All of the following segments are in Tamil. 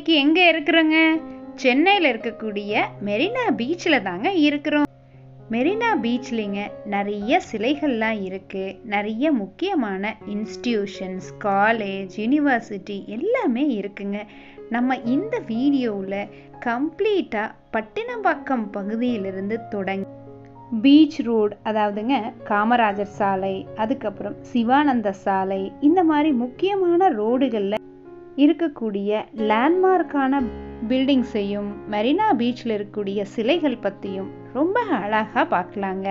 இன்னைக்கு எங்கே இருக்கிறோங்க? சென்னையில் இருக்கக்கூடிய மெரினா பீச்சில் தாங்க இருக்கிறோம். மெரினா பீச்லிங்க நிறைய சிலைகள்லாம் இருக்குது நிறைய முக்கியமான இன்ஸ்டியூஷன்ஸ் காலேஜ் யூனிவர்சிட்டி எல்லாமே இருக்குங்க. நம்ம இந்த வீடியோவில் கம்ப்ளீட்டாக பட்டினப்பாக்கம் பகுதியிலிருந்து தொடங்கி பீச் ரோடு அதாவதுங்க காமராஜர் சாலை அதுக்கப்புறம் சிவானந்த சாலை இந்த மாதிரி முக்கியமான ரோடுகளில் இருக்கக்கூடிய லேண்ட்மார்க்கான பில்டிங்ஸையும் மெரினா பீச்சில் இருக்கக்கூடிய சிலைகள் பற்றியும் ரொம்ப அழகாக பார்க்கலாங்க.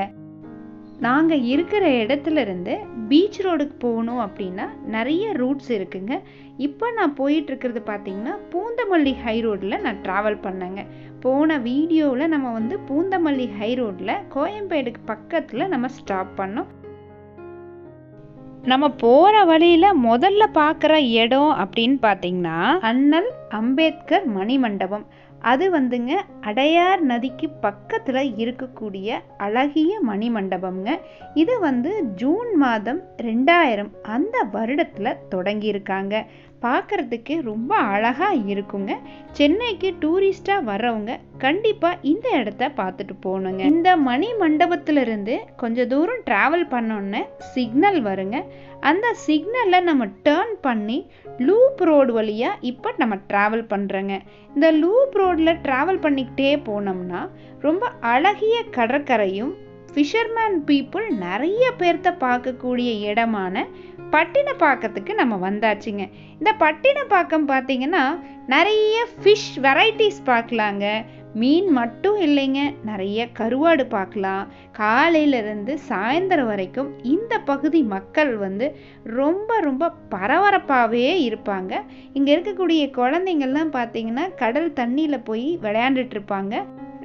நாங்கள் இருக்கிற இடத்துல இருந்து பீச் ரோடுக்கு போகணும் அப்படின்னா நிறைய ரூட்ஸ் இருக்குங்க. இப்போ நான் போயிட்டுருக்கிறது பார்த்தீங்கன்னா பூந்தமல்லி ஹை ரோட்டில் நான் ட்ராவல் பண்ணேங்க. போன வீடியோவில் நம்ம வந்து பூந்தமல்லி ஹை ரோட்டில் கோயம்பேடுக்கு பக்கத்தில் நம்ம ஸ்டாப் பண்ணோம். நம்ம போகிற வழியில் முதல்ல பார்க்குற இடம் அப்படின்னு பார்த்தீங்கன்னா அண்ணல் அம்பேத்கர் மணிமண்டபம். அது வந்துங்க அடையார் நதிக்கு பக்கத்தில் இருக்கக்கூடிய அழகிய மணிமண்டபம்ங்க. இது வந்து ஜூன் மாதம் ரெண்டாயிரம் அந்த வருடத்தில் தொடங்கியிருக்காங்க. பார்க்குறதுக்கு ரொம்ப அழகாக இருக்குங்க. சென்னைக்கு டூரிஸ்டாக வர்றவங்க கண்டிப்பாக இந்த இடத்த பார்த்துட்டு போகணுங்க இந்த மணி மண்டபத்திலிருந்து கொஞ்சம் தூரம் ட்ராவல் பண்ணோன்னே சிக்னல் வருங்க. அந்த சிக்னலில் நம்ம டேர்ன் பண்ணி லூப் ரோடு வழியாக இப்போ நம்ம ட்ராவல் பண்ணுறோங்க இந்த லூப் ரோடில் ட்ராவல் பண்ணிக்கிட்டே போனோம்னா ரொம்ப அழகிய கடற்கரையும் ஃபிஷர்மேன் பீப்புள் நிறைய பேர்த்த பார்க்கக்கூடிய இடமான பட்டினப்பாக்கத்துக்கு நம்ம வந்தாச்சுங்க. இந்த பட்டினப்பாக்கம் பார்த்தீங்கன்னா நிறைய ஃபிஷ் வெரைட்டிஸ் பார்க்கலாங்க மீன் மட்டும் இல்லைங்க நிறைய கருவாடு பார்க்கலாம் காலையிலேருந்து சாயந்தரம் வரைக்கும் இந்த பகுதி மக்கள் வந்து ரொம்ப ரொம்ப பரபரப்பாகவே இருப்பாங்க. இங்கே இருக்கக்கூடிய குழந்தைங்கள்லாம் பார்த்தீங்கன்னா கடல் தண்ணியில் போய் விளையாண்டுட்டு இருப்பாங்க.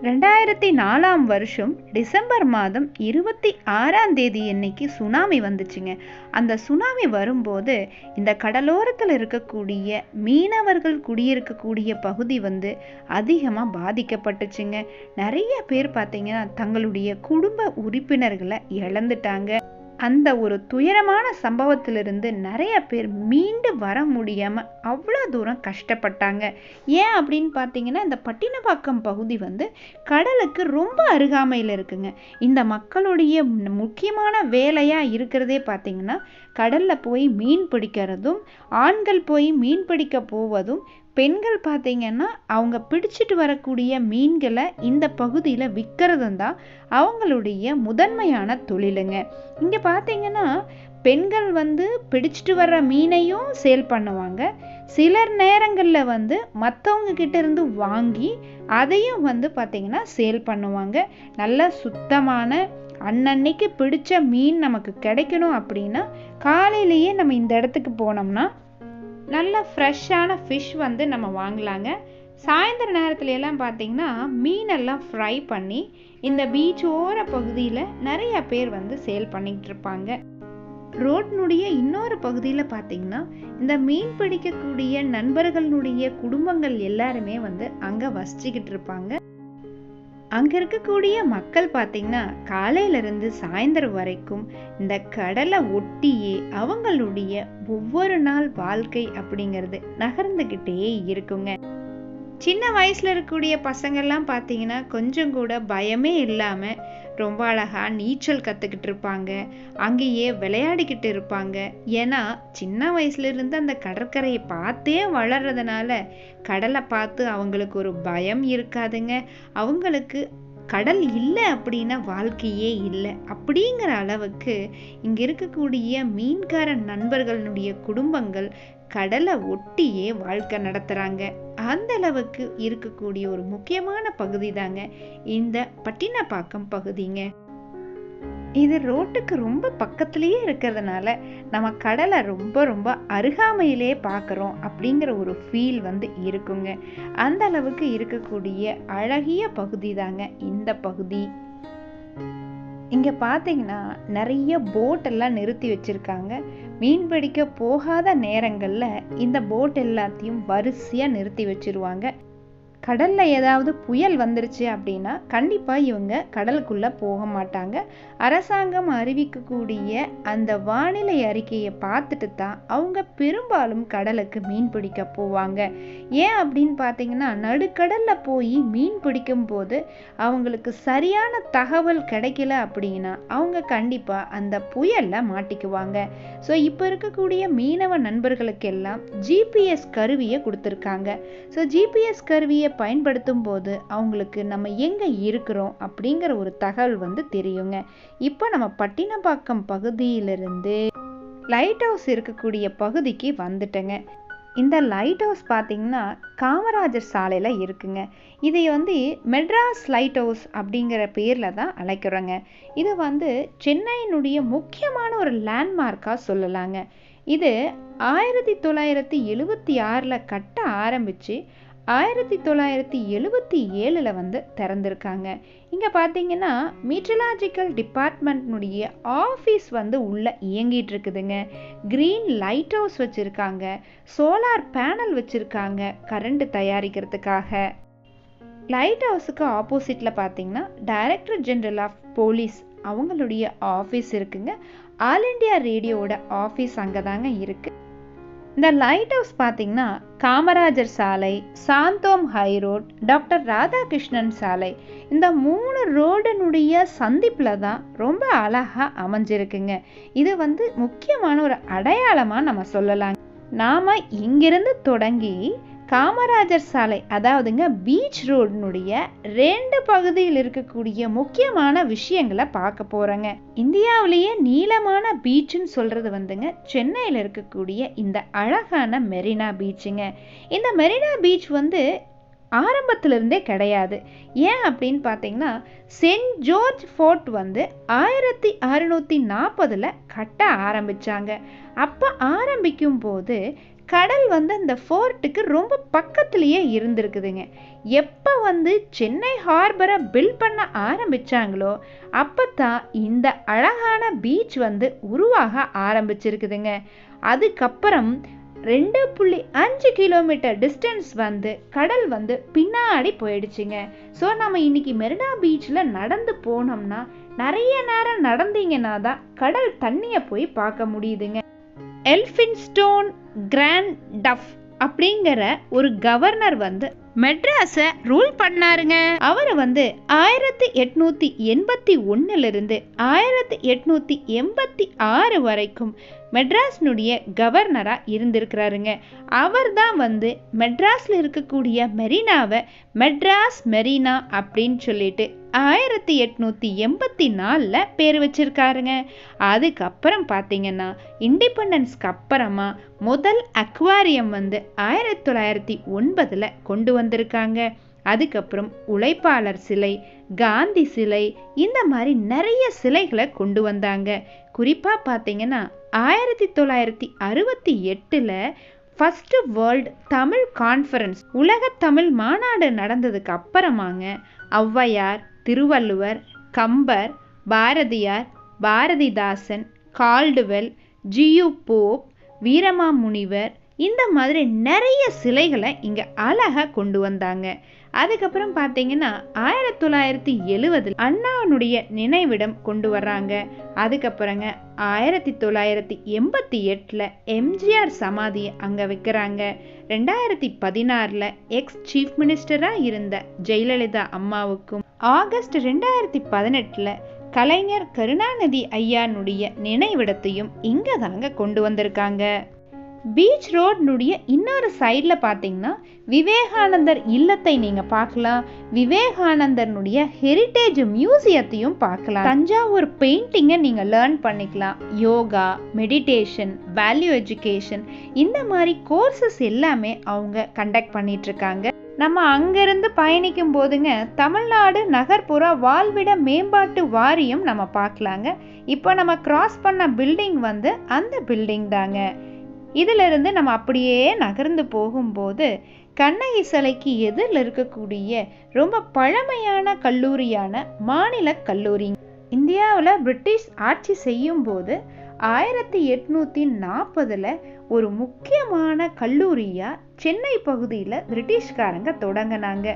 ரெண்டாயிரத்தி நாலாம் வருஷம் டிசம்பர் மாதம் இருபத்தி ஆறாம் தேதி அன்னைக்கு சுனாமி வந்துச்சுங்க. அந்த சுனாமி வரும்போது இந்த கடலோரத்தில் இருக்கக்கூடிய மீனவர்கள் குடியிருக்கக்கூடிய பகுதி வந்து அதிகமாக பாதிக்கப்பட்டுச்சுங்க. நிறைய பேர் பார்த்தீங்கன்னா தங்களுடைய குடும்ப உறுப்பினர்களை இழந்துட்டாங்க. அந்த ஒரு துயரமான சம்பவத்திலிருந்து நிறைய பேர் மீண்டு வர முடியாமல் அவ்வளோ தூரம் கஷ்டப்பட்டாங்க. ஏன் அப்படின்னு பார்த்தீங்கன்னா இந்த பட்டினப்பாக்கம் பகுதி வந்து கடலுக்கு ரொம்ப அருகாமையில் இருக்குங்க. இந்த மக்களுடைய முக்கியமான வேலையாக இருக்கிறதே பார்த்தீங்கன்னா கடலில் போய் மீன் பிடிக்கிறதும் ஆண்கள் போய் மீன் பிடிக்க போவதும் பெண்கள் பார்த்தீங்கன்னா அவங்க பிடிச்சிட்டு வரக்கூடிய மீன்களை இந்த பகுதியில் விற்கிறதும் தான் அவங்களுடைய முதன்மையான தொழிலுங்க. இங்கே பார்த்தீங்கன்னா பெண்கள் வந்து பிடிச்சிட்டு வர்ற மீனையும் சேல் பண்ணுவாங்க. சிலர் நேரங்களில் வந்து மற்றவங்க கிட்டேருந்து வாங்கி அதையும் வந்து பார்த்திங்கன்னா சேல் பண்ணுவாங்க. நல்ல சுத்தமான அன்னன்னைக்கு பிடிச்ச மீன் நமக்கு கிடைக்கணும் அப்படின்னா காலையிலேயே நம்ம இந்த இடத்துக்கு போனோம்னா நல்ல ஃப்ரெஷ்ஷான ஃபிஷ் வந்து நம்ம வாங்கலாங்க. சாயந்தர நேரத்துல எல்லாம் பார்த்தீங்கன்னா மீனெல்லாம் ஃப்ரை பண்ணி இந்த பீச் ஓர பகுதியில் நிறைய பேர் வந்து சேல் பண்ணிக்கிட்டு இருப்பாங்க. ரோட்னுடைய இன்னொரு பகுதியில் பார்த்தீங்கன்னா இந்த மீன் பிடிக்கக்கூடிய நண்பர்களுடைய குடும்பங்கள் எல்லாருமே வந்து அங்கே வசிச்சுக்கிட்டு இருப்பாங்க. அங்கே இருக்கக்கூடிய மக்கள் பார்த்தீங்கன்னா காலையிலேருந்து சாயந்தரம் வரைக்கும் இந்த கடலை ஒட்டியே அவங்களுடைய ஒவ்வொரு நாள் வாழ்க்கை அப்படிங்கிறது நகர்ந்துக்கிட்டே இருக்குங்க. சின்ன வயசில் இருக்கக்கூடிய பசங்கள்லாம் பார்த்தீங்கன்னா கொஞ்சம் கூட பயமே இல்லாமல் ரொம்ப அழகாக நீச்சல் கற்றுக்கிட்டு இருப்பாங்க. அங்கேயே விளையாடிக்கிட்டு இருப்பாங்க. ஏன்னா சின்ன வயசுலேருந்து அந்த கடற்கரையை பார்த்தே வளர்றதுனால கடலை பார்த்து அவங்களுக்கு ஒரு பயம் இருக்காதுங்க. அவங்களுக்கு கடல் இல்லை அப்படின்னா வாழ்க்கையே இல்லை. அப்படிங்கிற அளவுக்கு இங்கே இருக்கக்கூடிய மீன்கார நண்பர்களுடைய குடும்பங்கள் கடலை ஒட்டியே வாழ்க்கை நடத்துகிறாங்க அந்த அளவுக்கு இருக்கக்கூடிய ஒரு முக்கியமான பகுதி தாங்க இந்த பட்டினப்பாக்கம் பகுதிங்க. இது ரோட்டுக்கு ரொம்ப பக்கத்துலேயே இருக்கிறதுனால நம்ம கடலை ரொம்ப ரொம்ப அருகாமையிலே பார்க்குறோம் அப்படிங்கிற ஒரு ஃபீல் வந்து இருக்குங்க. அந்த அளவுக்கு இருக்கக்கூடிய அழகிய பகுதி தாங்க இந்த பகுதி. இங்கே பார்த்தீங்கன்னா நிறைய போட்டெல்லாம் நிறுத்தி வச்சுருக்காங்க. மீன் பிடிக்க போகாத நேரங்களில் இந்த போட் எல்லாத்தையும் வரிசையாக நிறுத்தி வச்சிருவாங்க. கடலில் ஏதாவது புயல் வந்துருச்சு அப்படின்னா கண்டிப்பாக இவங்க கடலுக்குள்ளே போக மாட்டாங்க. அரசாங்கம் அறிவிக்கக்கூடிய அந்த வானிலை அறிக்கையை பார்த்துட்டு தான் அவங்க பெரும்பாலும் கடலுக்கு மீன் பிடிக்க போவாங்க. ஏன் அப்படின்னு பார்த்தீங்கன்னா நடுக்கடலில் போய் மீன் பிடிக்கும் போது அவங்களுக்கு சரியான தகவல் கிடைக்கல அப்படின்னா அவங்க கண்டிப்பாக அந்த புயலில் மாட்டிக்குவாங்க. ஸோ இப்போ இருக்கக்கூடிய மீனவ நண்பர்களுக்கெல்லாம் ஜிபிஎஸ் கருவியை கொடுத்துருக்காங்க. ஸோ ஜிபிஎஸ் கருவியை பயன்படுத்தும் போது அவங்களுக்கு நம்ம எங்கே இருக்கிறோம் அப்படிங்கிற ஒரு தகவல் வந்து தெரியுங்க. இப்போ நம்ம பட்டினப்பாக்கம் பகுதியிலிருந்து லைட் ஹவுஸ் இருக்கக்கூடிய பகுதிக்கு வந்துட்டேங்க. இந்த லைட் ஹவுஸ் பார்த்தீங்கன்னா காமராஜர் சாலையில் இருக்குங்க. இதை வந்து மெட்ராஸ் லைட் ஹவுஸ் அப்படிங்கிற பேரில் தான் அழைக்கிறோங்க. இது வந்து சென்னையினுடைய முக்கியமான ஒரு லேண்ட்மார்க்காக சொல்லலாங்க. இது ஆயிரத்தி தொள்ளாயிரத்தி எழுவத்தி ஆறில் கட்ட ஆரம்பித்து ஆயிரத்தி தொள்ளாயிரத்தி எழுபத்தி ஏழில் வந்து திறந்திருக்காங்க. இங்கே பார்த்தீங்கன்னா மீட்ரலாஜிக்கல் டிபார்ட்மெண்ட்னுடைய ஆஃபீஸ் வந்து உள்ளே இயங்கிட்டு இருக்குதுங்க. க்ரீன் லைட் ஹவுஸ் வச்சுருக்காங்க. சோலார் பேனல் வச்சுருக்காங்க கரண்ட் தயாரிக்கிறதுக்காக. லைட் ஹவுஸுக்கு ஆப்போசிட்டில் பார்த்தீங்கன்னா டைரக்டர் ஜென்ரல் ஆஃப் போலீஸ் அவங்களுடைய ஆஃபீஸ் இருக்குங்க. ஆல் இண்டியா ரேடியோவோட ஆஃபீஸ் அங்கே தாங்க இருக்குது இந்த லைட் ஹவுஸ் பார்த்தீங்கன்னா காமராஜர் சாலை Santhome high road doctor Radhakrishnan சாலை. இந்த மூணு ரோடனுடைய சந்திப்பில் தான் ரொம்ப அழகாக அமைஞ்சிருக்குங்க. இது வந்து முக்கியமான ஒரு அடையாளமாக நம்ம சொல்லலாம் நாம் இங்கிருந்து தொடங்கி காமராஜர் சாலை அதாவதுங்க பீச் ரோடினுடைய ரெண்டு பகுதியில் இருக்கக்கூடிய முக்கியமான விஷயங்களை பார்க்க போகிறோங்க இந்தியாவிலேயே நீளமான பீச்சுன்னு சொல்கிறது வந்துங்க சென்னையில் இருக்கக்கூடிய இந்த அழகான மெரினா பீச்சுங்க இந்த மெரினா பீச் வந்து ஆரம்பத்திலிருந்தே கிடையாது. ஏன் அப்படின்னு பார்த்தீங்கன்னா சென்ட் ஜோர்ஜ் ஃபோர்ட் வந்து ஆயிரத்தி அறுநூற்றி நாற்பதில் கட்ட ஆரம்பித்தாங்க அப்போ ஆரம்பிக்கும் போது கடல் வந்து அந்த ஃபோர்ட்டுக்கு ரொம்ப பக்கத்துலேயே இருந்திருக்குதுங்க. எப்போ வந்து சென்னை ஹார்பரை பில்ட் பண்ண ஆரம்பித்தாங்களோ அப்போ தான் இந்த அழகான பீச் வந்து உருவாக ஆரம்பிச்சிருக்குதுங்க. அதுக்கப்புறம் ரெண்டு புள்ளி அஞ்சு கிலோமீட்டர் டிஸ்டன்ஸ் வந்து கடல் வந்து பின்னாடி போயிடுச்சுங்க. ஸோ நம்ம இன்னைக்கு மெரினா பீச்சில் நடந்து போனோம்னா நிறைய நேரம் நடந்தீங்கன்னா தான் கடல் தண்ணியை போய் பார்க்க முடியுதுங்க. எல்ஃபின்ஸ்டோன் கிராண்ட் டஃப் அப்படிங்கிற ஒரு கவர்னர் வந்து மெட்ராஸை ரூல் பண்ணாருங்க. அவர் வந்து ஆயிரத்தி எட்நூத்தி எண்பத்தி ஒன்னுல இருந்து ஆயிரத்தி எட்நூத்தி எண்பத்தி ஆறு வரைக்கும் மெட்ராஸ்னுடைய கவர்னராக இருந்திருக்கிறாருங்க. அவர் தான் வந்து மெட்ராஸில் இருக்கக்கூடிய மெரினாவை மெட்ராஸ் மெரினா அப்படின்னு சொல்லிட்டு ஆயிரத்தி எட்நூற்றி எண்பத்தி நாலில் பேர் வச்சிருக்காருங்க. அதுக்கப்புறம் பார்த்தீங்கன்னா இண்டிபெண்டன்ஸ்க்கு அப்புறமா முதல் அக்வாரியம் வந்து ஆயிரத்தி தொள்ளாயிரத்தி ஒன்பதில் கொண்டு வந்திருக்காங்க. அதுக்கப்புறம் உழைப்பாளர் சிலை காந்தி சிலை இந்த மாதிரி நிறைய சிலைகளை கொண்டு வந்தாங்க. குறிப்பாக பார்த்தீங்கன்னா ஆயிரத்தி தொள்ளாயிரத்தி அறுபத்தி எட்டில் ஃபஸ்ட்டு வேர்ல்டு தமிழ் கான்ஃபரன்ஸ் உலக தமிழ் மாநாடு நடந்ததுக்கு அப்புறமாங்க Avvaiyar Thiruvalluvar Kambar Bharathiyar Bharathidasan Caldwell G U Pope Veeramamunivar இந்த மாதிரி நிறைய சிலைகளை இங்கே அழகாக கொண்டு வந்தாங்க. அதுக்கப்புறம் பார்த்தீங்கன்னா ஆயிரத்தி தொள்ளாயிரத்தி எழுவதில் அண்ணாவுடைய நினைவிடம் கொண்டு வர்றாங்க. அதுக்கப்புறங்க ஆயிரத்தி தொள்ளாயிரத்தி எண்பத்தி எட்டில் எம்ஜிஆர் சமாதியை அங்கே வைக்கிறாங்க. ரெண்டாயிரத்தி பதினாறில் எக்ஸ் சீஃப் மினிஸ்டராக இருந்த ஜெயலலிதா அம்மாவுக்கும் ஆகஸ்ட் ரெண்டாயிரத்தி பதினெட்டில் கலைஞர் கருணாநிதி ஐயானுடைய நினைவிடத்தையும் இங்கே தாங்க கொண்டு வந்திருக்காங்க. பீச் ரோட்னுடைய இன்னொரு சைடில் பார்த்தீங்கன்னா விவேகானந்தர் இல்லத்தை நீங்கள் பார்க்கலாம். விவேகானந்தர்னுடைய ஹெரிட்டேஜ் மியூசியத்தையும் பார்க்கலாம். தஞ்சாவூர் பெயிண்டிங்கை நீங்கள் லேர்ன் பண்ணிக்கலாம். யோகா மெடிடேஷன் வேல்யூ எஜுகேஷன் இந்த மாதிரி கோர்சஸ் எல்லாமே அவங்க கண்டக்ட் பண்ணிகிட்ருக்காங்க இருக்காங்க. நம்ம அங்கேருந்து பயணிக்கும் போதுங்க தமிழ்நாடு நகர்ப்புற வாழ்விட மேம்பாட்டு வாரியம் நம்ம பார்க்கலாங்க. இப்போ நம்ம கிராஸ் பண்ண பில்டிங் வந்து அந்த பில்டிங் தாங்க. இதிலிருந்து நம்ம அப்படியே நகர்ந்து போகும்போது கண்ணகி சிலைக்கு எதிரில் இருக்கக்கூடிய ரொம்ப பழமையான கல்லூரியான மாநில கல்லூரி. இந்தியாவில் பிரிட்டிஷ் ஆட்சி செய்யும் போது ஆயிரத்தி எட்நூற்றி நாற்பதில் ஒரு முக்கியமான கல்லூரியாக சென்னை பகுதியில் பிரிட்டிஷ்காரங்க தொடங்கினாங்க.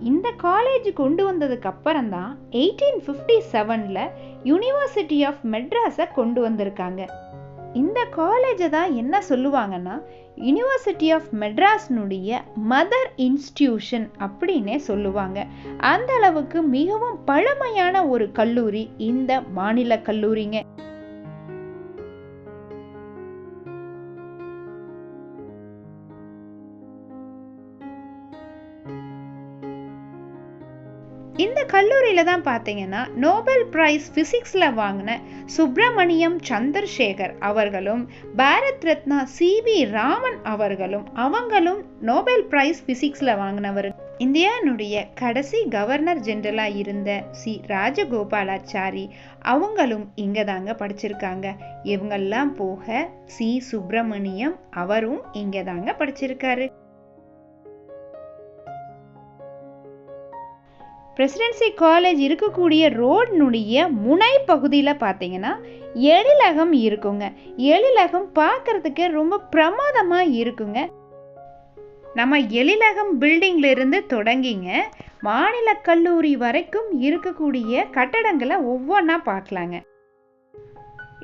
இந்த காலேஜ் கொண்டு வந்ததுக்கு அப்புறம் தான் எயிட்டீன் ஃபிஃப்டி செவனில் யூனிவர்சிட்டி ஆஃப் மெட்ராஸை கொண்டு வந்திருக்காங்க. இந்த காலேஜை தான் என்ன சொல்லுவாங்கன்னா யூனிவர்சிட்டி ஆஃப் மெட்ராஸ்னுடைய மதர் இன்ஸ்டியூஷன் அப்படின்னே சொல்லுவாங்க. அந்த அளவுக்கு மிகவும் பழமையான ஒரு கல்லூரி இந்த மாநில கல்லூரிங்க. கல்லூரியில் தான் பார்த்தீங்கன்னா நோபல் பிரைஸ் ஃபிசிக்ஸில் வாங்கின சுப்பிரமணியம் சந்திரசேகர் அவர்களும் பாரத் ரத்னா சி வி ராமன் அவர்களும் அவங்களும் நோபல் பிரைஸ் ஃபிசிக்ஸில் வாங்கினவர். இந்தியானுடைய கடைசி கவர்னர் ஜெனரலாக இருந்த சி ராஜகோபாலாச்சாரி அவங்களும் இங்கே தாங்க படிச்சிருக்காங்க. இவங்கெல்லாம் போக சி சுப்பிரமணியம் அவரும் இங்கே தாங்க படிச்சிருக்காரு. பிரசிடென்சி காலேஜ் இருக்கக்கூடிய ரோடினுடைய முனை பகுதியில் பார்த்தீங்கன்னா எழிலகம் இருக்குங்க. எழிலகம் பார்க்கறதுக்கு ரொம்ப பிரமாதமாக இருக்குங்க. நம்ம எழிலகம் பில்டிங்ல இருந்து தொடங்கிங்க. மாநில கல்லூரி வரைக்கும் இருக்கக்கூடிய கட்டடங்களை ஒவ்வொன்றா பார்க்கலாங்க.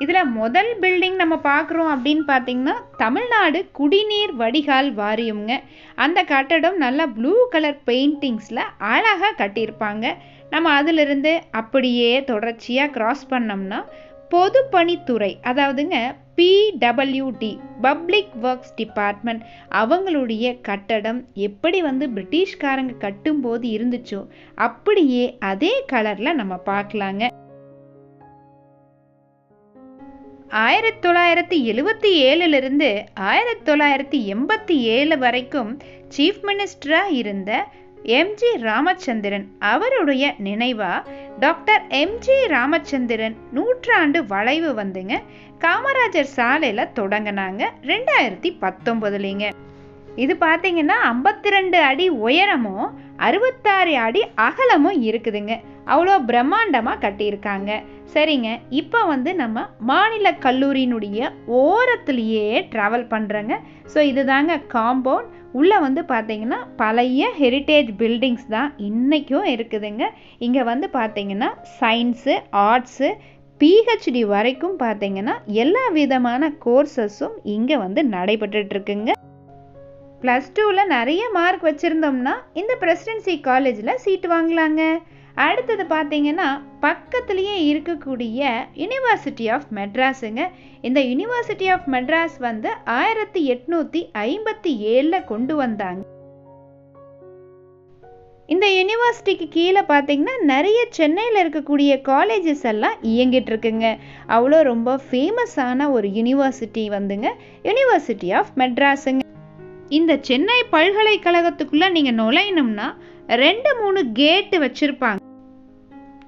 இதில் முதல் பில்டிங் நம்ம பார்க்குறோம் அப்படின்னு பார்த்தீங்கன்னா தமிழ்நாடு குடிநீர் வடிகால் வாரியம்ங்க. அந்த கட்டடம் நல்லா ப்ளூ கலர் பெயிண்டிங்ஸில் அழகாக கட்டியிருப்பாங்க. நம்ம அதிலிருந்து அப்படியே தொடர்ச்சியாக கிராஸ் பண்ணோம்னா பொதுப்பணித்துறை அதாவதுங்க பிடபிள்யூடி பப்ளிக் ஒர்க்ஸ் டிபார்ட்மெண்ட் அவங்களுடைய கட்டடம் எப்படி வந்து பிரிட்டிஷ்காரங்க கட்டும்போது இருந்துச்சோ அப்படியே அதே கலரில் நம்ம பார்க்கலாங்க. ஆயிரத்தி தொள்ளாயிரத்தி எழுவத்தி ஏழுலேருந்து ஆயிரத்தி தொள்ளாயிரத்தி எண்பத்தி ஏழு வரைக்கும் சீஃப் மினிஸ்டராக இருந்த எம்ஜி ராமச்சந்திரன் அவருடைய நினைவா டாக்டர் எம்ஜி ராமச்சந்திரன் நூற்றாண்டு வளைவு வந்துங்க. காமராஜர் சாலையில் தொடங்கினாங்க. ரெண்டாயிரத்தி பத்தொம்பதுலேங்க இது பார்த்தீங்கன்னா ஐம்பத்தி ரெண்டு அடி உயரமும் அறுபத்தாறு அடி அகலமும் இருக்குதுங்க. அவ்வளோ பிரம்மாண்டமாக கட்டியிருக்காங்க. சரிங்க இப்போ வந்து நம்ம மாநில கல்லூரியினுடைய ஓரத்துலேயே ட்ராவல் பண்ணுறோங்க ஸோ இதுதாங்க காம்பவுண்ட் உள்ளே வந்து பார்த்தீங்கன்னா பழைய ஹெரிட்டேஜ் பில்டிங்ஸ் தான் இன்றைக்கும் இருக்குதுங்க. இங்கே வந்து பார்த்தீங்கன்னா சயின்ஸு ஆர்ட்ஸு பிஹெச்டி வரைக்கும் பார்த்தீங்கன்னா எல்லா விதமான கோர்சஸும் இங்கே வந்து நடைபெற்றுட்ருக்குங்க. ப்ளஸ் டூவில் நிறைய மார்க் வச்சுருந்தோம்னா இந்த பிரசிடென்சி காலேஜில் சீட் வாங்கலாங்க. அடுத்தது பார்த்தீங்கன்னா பக்கத்துலேயே இருக்கக்கூடிய யூனிவர்சிட்டி ஆஃப் மெட்ராஸுங்க இந்த யூனிவர்சிட்டி ஆஃப் மெட்ராஸ் வந்து ஆயிரத்தி எட்நூற்றி ஐம்பத்தி ஏழில் கொண்டு வந்தாங்க. இந்த யூனிவர்சிட்டிக்கு கீழே பார்த்தீங்கன்னா நிறைய சென்னையில் இருக்கக்கூடிய காலேஜஸ் எல்லாம் இயங்கிட்டு இருக்குங்க. அவ்வளோ ரொம்ப ஃபேமஸான ஒரு யூனிவர்சிட்டி வந்துங்க. யூனிவர்சிட்டி ஆஃப் மெட்ராஸுங்க இந்த சென்னை பல்கலைக்கழகத்துக்குள்ளே நீங்கள் நுழையணும்னா ரெண்டு மூணு கேட்டு வச்சுருப்பாங்க.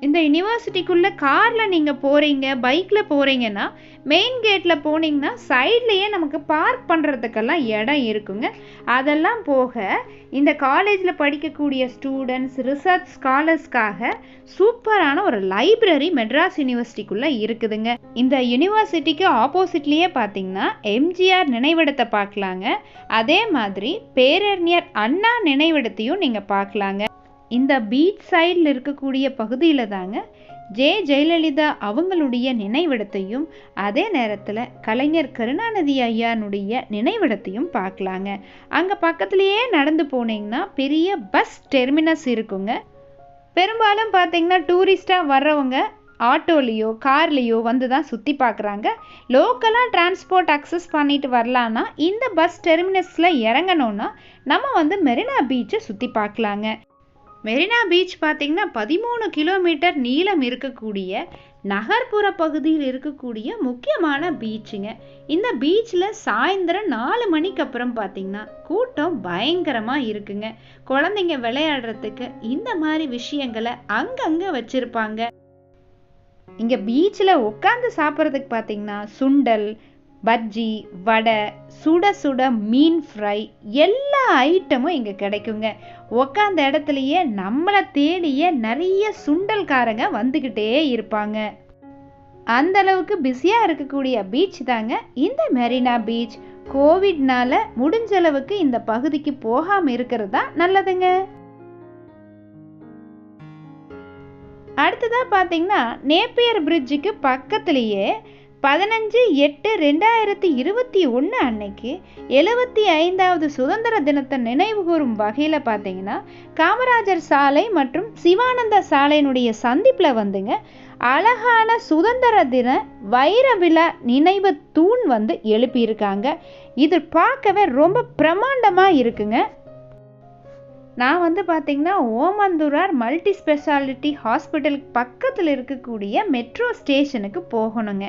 இந்த யூனிவர்சிட்டிக்குள்ளே காரில் நீங்கள் போகிறீங்க பைக்கில் போகிறீங்கன்னா மெயின் கேட்டில் போனீங்கன்னா சைட்லேயே நமக்கு பார்க் பண்ணுறதுக்கெல்லாம் இடம் இருக்குங்க. அதெல்லாம் போக இந்த காலேஜில் படிக்கக்கூடிய ஸ்டூடெண்ட்ஸ் ரிசர்ச் ஸ்காலர்ஸ்க்காக சூப்பரான ஒரு லைப்ரரி மெட்ராஸ் யூனிவர்சிட்டிக்குள்ளே இருக்குதுங்க. இந்த யூனிவர்சிட்டிக்கு ஆப்போசிட்லேயே பார்த்தீங்கன்னா எம்ஜிஆர் நினைவிடத்தை பார்க்கலாங்க. அதே மாதிரி பேரறிஞர் அண்ணா நினைவிடத்தையும் நீங்கள் பார்க்கலாங்க. இந்த பீச் சைடில் இருக்கக்கூடிய பகுதியில் தாங்க ஜே. ஜெயலலிதா அவங்களுடைய நினைவிடத்தையும் அதே நேரத்தில் கலைஞர் கருணாநிதி ஐயானுடைய நினைவிடத்தையும் பார்க்கலாங்க. அங்கே பக்கத்துலேயே நடந்து போனீங்கன்னா பெரிய பஸ் டெர்மினஸ் இருக்குங்க. பெரும்பாலும் பார்த்தீங்கன்னா டூரிஸ்டாக வர்றவங்க ஆட்டோலேயோ கார்லேயோ வந்து தான் சுற்றி பார்க்குறாங்க லோக்கலாக டிரான்ஸ்போர்ட் அக்சஸ் பண்ணிட்டு வரலான்னா இந்த பஸ் டெர்மினஸில் இறங்கணுன்னா நம்ம வந்து மெரினா பீச்சை சுற்றி பார்க்கலாங்க மெரினா பீச் பார்த்திங்கன்னா பதிமூணு கிலோமீட்டர் நீளம் இருக்கக்கூடிய நகர்ப்புற பகுதியில் இருக்கக்கூடிய முக்கியமான பீச்சுங்க. இந்த பீச்சில் சாயந்தரம் நாலு மணிக்கு அப்புறம் பார்த்திங்கன்னா கூட்டம் பயங்கரமாக இருக்குங்க. குழந்தைங்க விளையாடுறதுக்கு இந்த மாதிரி விஷயங்களை அங்கங்கே வச்சுருப்பாங்க. இங்கே பீச்சில் உட்காந்து சாப்பிட்றதுக்கு பார்த்தீங்கன்னா சுண்டல் பஜ்ஜி வடை சுட சுட மீன் ஃப்ரை எல்லா ஐட்டமும் இங்கே கிடைக்குங்க. உக்காந்த இடத்துலையே நம்மளை தேடியே நிறைய சுண்டல்காரங்க வந்துக்கிட்டே இருப்பாங்க. அந்த அளவுக்கு பிஸியாக இருக்கக்கூடிய பீச் தாங்க இந்த மெரினா பீச் கோவிட்னால முடிஞ்ச அளவுக்கு இந்த பகுதிக்கு போகாமல் இருக்கிறது தான் நல்லதுங்க. அடுத்ததாக பார்த்தீங்கன்னா நேப்பியர் பிரிட்ஜுக்கு பக்கத்துலேயே பதினஞ்சு எட்டு ரெண்டாயிரத்தி இருபத்தி ஒன்று அன்னைக்கு எழுபத்தி ஐந்தாவது சுதந்திர தினத்தை நினைவு கூறும் வகையில் பார்த்தீங்கன்னா காமராஜர் சாலை மற்றும் சிவானந்த சாலையினுடைய சந்திப்பில் வந்துங்க அழகான சுதந்திர தின வைர விழா நினைவு தூண் வந்து எழுப்பியிருக்காங்க. இது பார்க்கவே ரொம்ப பிரமாண்டமாக இருக்குங்க. நான் வந்து பார்த்தீங்கன்னா ஓமந்தூரார் மல்டி ஸ்பெஷாலிட்டி ஹாஸ்பிட்டலுக்கு பக்கத்தில் இருக்கக்கூடிய மெட்ரோ ஸ்டேஷனுக்கு போகணுங்க.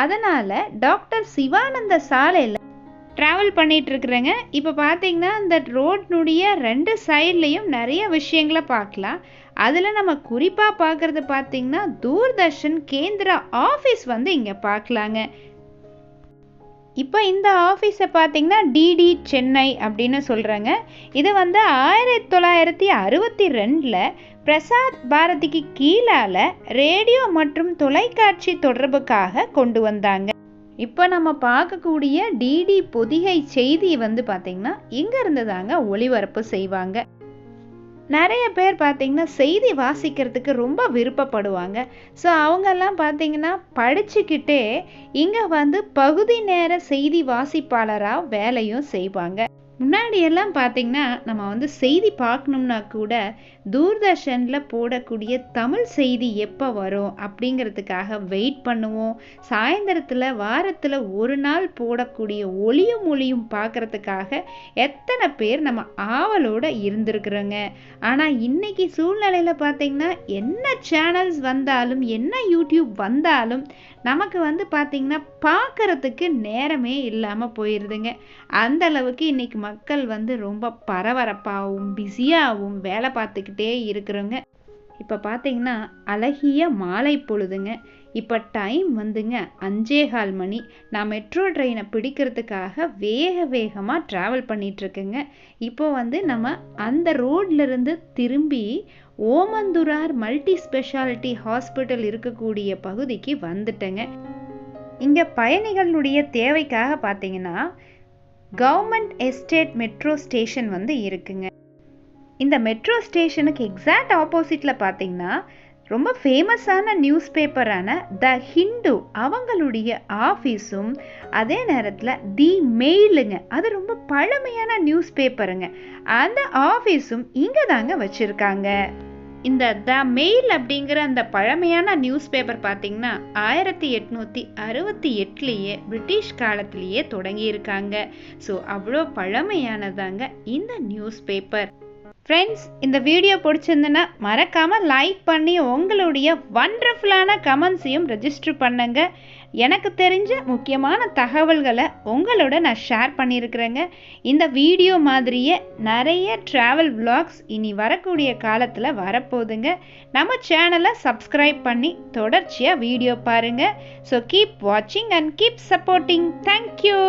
அதனால் டாக்டர் சிவானந்த சாலையில் ட்ராவல் பண்ணிகிட்ருக்குறேங்க இப்போ பார்த்தீங்கன்னா இந்த ரோட்னுடைய ரெண்டு சைட்லேயும் நிறைய விஷயங்களை பார்க்கலாம். அதில் நம்ம குறிப்பாக பார்க்குறது பார்த்தீங்கன்னா தூர்தர்ஷன் கேந்திரா ஆஃபீஸ் வந்து இங்கே பார்க்கலாங்க. இப்போ இந்த ஆஃபீஸை பார்த்தீங்கன்னா டிடி சென்னை அப்படின்னு சொல்கிறாங்க இது வந்து ஆயிரத்தி தொள்ளாயிரத்தி அறுபத்தி ரெண்டில் பிரசாத் பாரதிக்கு கீழால் ரேடியோ மற்றும் தொலைக்காட்சி தொடர்புக்காக கொண்டு வந்தாங்க. இப்போ நம்ம பார்க்கக்கூடிய டிடி பொதிகை செய்தி வந்து பார்த்திங்கன்னா இங்கேருந்து தாங்க ஒளிபரப்பு செய்வாங்க. நிறைய பேர் பார்த்திங்கன்னா செய்தி வாசிக்கிறதுக்கு ரொம்ப விருப்பப்படுவாங்க. ஸோ அவங்கெல்லாம் பார்த்திங்கன்னா படிச்சுக்கிட்டே இங்கே வந்து பகுதி நேர செய்தி வாசிப்பாளராக வேலையும் செய்வாங்க. முன்னாடியெல்லாம் பார்த்திங்கன்னா நம்ம வந்து செய்தி பார்க்கணும்னா கூட தூர்தர்ஷனில் போடக்கூடிய தமிழ் செய்தி எப்போ வரும் அப்படிங்கிறதுக்காக வெயிட் பண்ணுவோம். சாயந்தரத்தில் வாரத்தில் ஒரு நாள் போடக்கூடிய ஒளியும் ஒளியும் பார்க்குறதுக்காக எத்தனை பேர் நம்ம ஆவலோடு இருந்திருக்கிறோங்க. ஆனால் இன்னைக்கு சூழ்நிலையில் பார்த்தீங்கன்னா என்ன சேனல்ஸ் வந்தாலும் என்ன யூடியூப் வந்தாலும் நமக்கு வந்து பார்த்திங்கன்னா பார்க்குறதுக்கு நேரமே இல்லாமல் போயிடுதுங்க அந்த அளவுக்கு இன்றைக்கி மக்கள் வந்து ரொம்ப பரபரப்பாகவும் பிஸியாகவும் வேலை பார்த்துக்கிட்டே இருக்கிறோங்க. இப்போ பார்த்தீங்கன்னா அழகிய மாலை பொழுதுங்க. இப்போ டைம் வந்துங்க. அஞ்சே கால் மணி. நான் மெட்ரோ ட்ரெயினை பிடிக்கிறதுக்காக வேக வேகமாக ட்ராவல் பண்ணிகிட்ருக்குங்க இப்போ வந்து நம்ம அந்த ரோட்லேருந்து திரும்பி ஓமந்துரார் மல்டி ஸ்பெஷாலிட்டி ஹாஸ்பிட்டல் இருக்கக்கூடிய பகுதிக்கு வந்துட்டேங்க. இங்கே பயணிகளுடைய தேவைக்காக பார்த்தீங்கன்னா கவர்மெண்ட் எஸ்டேட் மெட்ரோ ஸ்டேஷன் வந்து இருக்குங்க. இந்த மெட்ரோ ஸ்டேஷனுக்கு எக்ஸாக்ட் ஆப்போசிட்டில் பார்த்தீங்கன்னா ரொம்ப ஃபேமஸான நியூஸ் பேப்பரான த ஹிந்து அவங்களுடைய ஆஃபீஸும் அதே நேரத்தில் தி மெயிலுங்க அது ரொம்ப பழமையான நியூஸ் பேப்பருங்க அந்த ஆஃபீஸும் இங்கே தாங்க வச்சுருக்காங்க. இந்த த மெயில் அப்படிங்கிற அந்த பழமையான நியூஸ் பேப்பர் பார்த்தீங்கன்னா ஆயிரத்தி எட்நூற்றி அறுபத்தி எட்டுலேயே பிரிட்டிஷ் காலத்திலேயே தொடங்கியிருக்காங்க. ஸோ அவ்வளோ பழமையானதாங்க இந்த நியூஸ் பேப்பர் ஃப்ரெண்ட்ஸ் இந்த வீடியோ பிடிச்சிருந்துன்னா மறக்காமல் லைக் பண்ணி உங்களுடைய வண்டர்ஃபுல்லான கமெண்ட்ஸையும் ரெஜிஸ்டர் பண்ணுங்க. எனக்கு தெரிஞ்ச முக்கியமான தகவல்களை உங்களோட நான் ஷேர் பண்ணியிருக்கிறேங்க. இந்த வீடியோ மாதிரியே நிறைய ட்ராவல் விளாக்ஸ் இனி வரக்கூடிய காலத்தில் வரப்போகுதுங்க. நம்ம சேனலை சப்ஸ்கிரைப் பண்ணி தொடர்ச்சியாக வீடியோ பாருங்கள் ஸோ கீப் வாட்சிங் and keep supporting thank you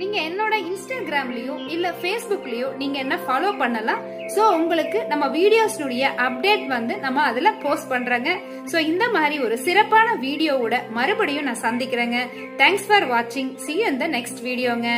நீங்க என்னோட இன்ஸ்டாகிராம்லயோ இல்ல ஃபேஸ்புக்லயோ நீங்க என்ன ஃபாலோ பண்ணலாம்? ஸோ உங்களுக்கு நம்ம வீடியோஸ்னுடைய அப்டேட் வந்து நம்ம அதுல போஸ்ட் பண்றோங்க. ஸோ இந்த மாதிரி ஒரு சிறப்பான வீடியோவோட மறுபடியும் நான் சந்திக்கிறேங்க. தேங்க்ஸ் ஃபார் வாட்சிங் சி இந்த நெக்ஸ்ட் வீடியோங்க